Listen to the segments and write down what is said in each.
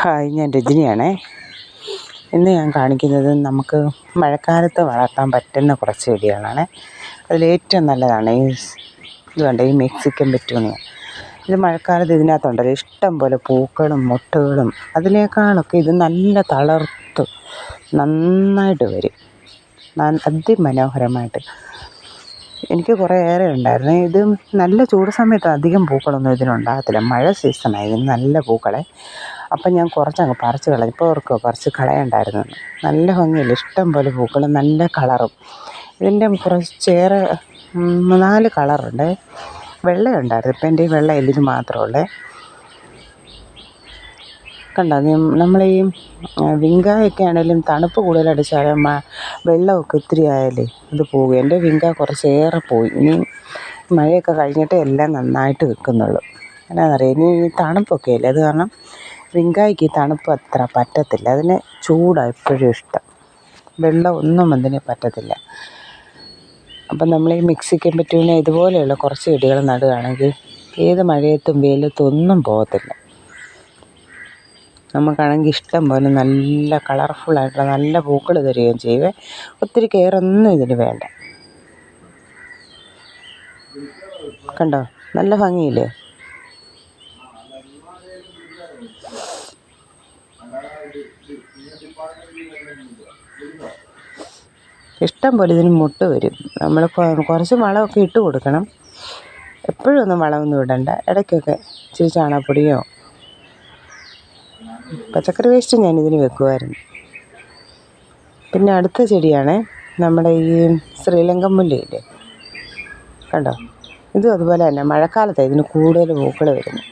Hi ഞാൻ രജനിയാണേ. ഇന്ന് ഞാൻ കാണിക്കുന്നത് നമുക്ക് മഴക്കാലത്ത് വളർത്താൻ പറ്റുന്ന കുറച്ച് ചെടികളാണ്. അതിലേറ്റവും നല്ലതാണ് ഈ ഇത് ഈ മെക്സിക്കൻ പെറ്റൂണിയ. ഇത് മഴക്കാലത്ത് ഇതിനകത്തുണ്ടല്ലോ ഇഷ്ടം പോലെ പൂക്കളും മുട്ടകളും. അതിനേക്കാളൊക്കെ ഇത് നല്ല തളർത്ത് നന്നായിട്ട് വരും. അതിമനോഹരമായിട്ട്. എനിക്ക് കുറേ ഏറെ ഉണ്ടായിരുന്നു. ഇത് നല്ല ചൂട് സമയത്ത് അധികം പൂക്കളൊന്നും ഇതിനുണ്ടാകത്തില്ല. മഴ സീസണാണ് ഇതിന് നല്ല പൂക്കളെ. അപ്പം ഞാൻ കുറച്ചങ്ങ് പറിച്ച് കളഞ്ഞു. ഇപ്പോൾ ഓർക്കുക പറിച്ച് കളയണ്ടായിരുന്നു. നല്ല ഭംഗിയല്ലേ? ഇഷ്ടം പോലെ പൂക്കളും നല്ല കളറും. ഇതിന്റെ കുറച്ചേറെ നാല് കളറുണ്ട്. വെള്ളയുണ്ടായിരുന്നു. ഇപ്പം എന്റെ ഈ വെള്ള എല്ലിന് മാത്രമേ ഉള്ളേ. കണ്ടോ നമ്മൾ ഈ വിങ്കായൊക്കെ ആണെങ്കിലും തണുപ്പ് കൂടുതലടിച്ചാൽ വെള്ളമൊക്കെ ഒത്തിരി ആയാലേ ഇത് പോകും. എന്റെ വിങ്ക കുറച്ചേറെ പോയി. ഇനി മഴയൊക്കെ കഴിഞ്ഞിട്ടേ എല്ലാം നന്നായിട്ട് നിൽക്കുന്നുള്ളൂ. എന്നാണെന്നറിയാം ഇനി ഈ തണുപ്പൊക്കെ അല്ലേ അത് കാരണം വിങ്കായ്ക്ക് തണുപ്പ് അത്ര പറ്റത്തില്ല. അതിന് ചൂടാണ് എപ്പോഴും ഇഷ്ടം. വെള്ളം ഒന്നും അതിന് പറ്റത്തില്ല. അപ്പം നമ്മൾ ഈ മിക്സിക്കാൻ പറ്റുന്ന ഇതുപോലെയുള്ള കുറച്ച് ചെടികൾ നടുകയാണെങ്കിൽ ഏത് മഴയത്തും വെയിലത്തും ഒന്നും പോകത്തില്ല. നമുക്കാണെങ്കിൽ ഇഷ്ടം പോലെ നല്ല കളർഫുള്ളായിട്ടുള്ള നല്ല പൂക്കൾ തരികയും ചെയ്യുവേ ഒത്തിരി കെയറൊന്നും ഇതിന് വേണ്ട. കണ്ടോ? നല്ല ഭംഗിയില്ലേ? ഇഷ്ടം പോലെ ഇതിന് മുട്ട് വരും. നമ്മൾ കുറച്ച് വളമൊക്കെ ഇട്ട് കൊടുക്കണം. എപ്പോഴും ഒന്നും വളമൊന്നും ഇടണ്ട. ഇടയ്ക്കൊക്കെ ഇച്ചിരി ചാണകപ്പൊടിയോ പച്ചക്കറി വേസ്റ്റ് ഞാനിതിന് വെക്കുമായിരുന്നു പിന്നെ അടുത്ത ചെടിയാണ് നമ്മുടെ ഈ ശ്രീലങ്കൻ മുല്ലയില്ലേ? കണ്ടോ? ഇതും അതുപോലെ തന്നെ മഴക്കാലത്താണ് ഇതിന് കൂടുതൽ പൂക്കൾ വരുന്നത്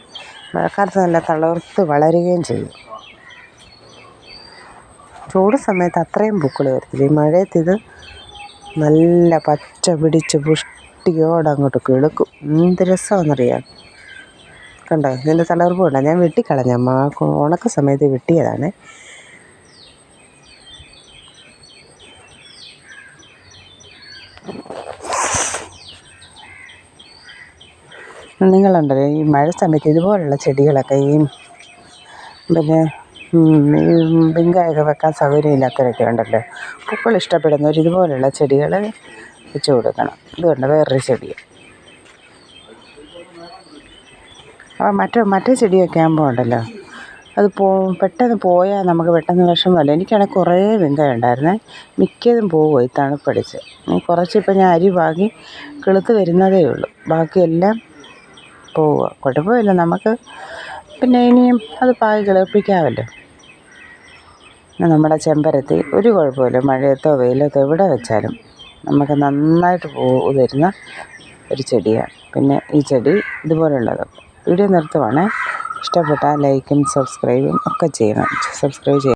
മഴക്കാലത്ത് നല്ല തളർത്ത് വളരുകയും ചെയ്യും. ചൂട് സമയത്ത് അത്രയും പൂക്കൾ വരത്തില്ല. ഈ മഴയത്ത് ഇത് നല്ല പച്ച പിടിച്ച് പുഷ്ടിയോടെ അങ്ങോട്ട് കിളുക്കും. എന്ത് രസമാണെന്നറിയാം കണ്ടോ? ഇതിന്റെ തളർപ്പ് കണ്ടോ? ഞാൻ വെട്ടിക്കളഞ്ഞ. അമ്മ ഉണക്ക സമയത്ത് വെട്ടിയതാണ്. നിങ്ങളുണ്ടല്ലോ ഈ മഴ സമയത്ത് ഇതുപോലുള്ള ചെടികളൊക്കെ ഈ പിന്നെ ഈ ബിങ്കായൊക്കെ വെക്കാൻ സൗകര്യമില്ലാത്തവരൊക്കെ ഉണ്ടല്ലോ. പൂക്കൾ ഇഷ്ടപ്പെടുന്നവർ ഇതുപോലുള്ള ചെടികൾ വെച്ച് കൊടുക്കണം. ഇത് വേറൊരു ചെടി ആ മറ്റേ മറ്റേ ചെടിയൊക്കെ ആകുമ്പോൾ ഉണ്ടല്ലോ. അത് പോ പെട്ടെന്ന് പോയാൽ നമുക്ക് പെട്ടെന്ന് വിഷമമല്ല എനിക്കാണെങ്കിൽ കുറേ വിങ്ക ഉണ്ടായിരുന്നേ. മിക്കതും പോകും ഈ തണുപ്പടിച്ച്. കുറച്ചിപ്പോൾ ഞാൻ അരി പാകി കിളുത്ത് വരുന്നതേ ഉള്ളൂ. ബാക്കിയെല്ലാം പോവുക കുഴപ്പമില്ല നമുക്ക് പിന്നെ ഇനിയും അത് പാകി കിളിപ്പിക്കാമല്ലോ നമ്മുടെ ചെമ്പരത്തി ഒരു കുഴപ്പമില്ല. മഴയത്തോ വെയിലത്തോ എവിടെ വെച്ചാലും നമുക്ക് നന്നായിട്ട് പൂ തരുന്ന ഒരു ചെടിയാണ്. പിന്നെ ഈ ചെടി ഇതുപോലുള്ളത്. വീഡിയോ നിർത്തുവാണേ. ഇഷ്ടപ്പെട്ടാൽ ലൈക്കും സബ്സ്ക്രൈബും ഒക്കെ ചെയ്യണം. സബ്സ്ക്രൈബ് ചെയ്യണം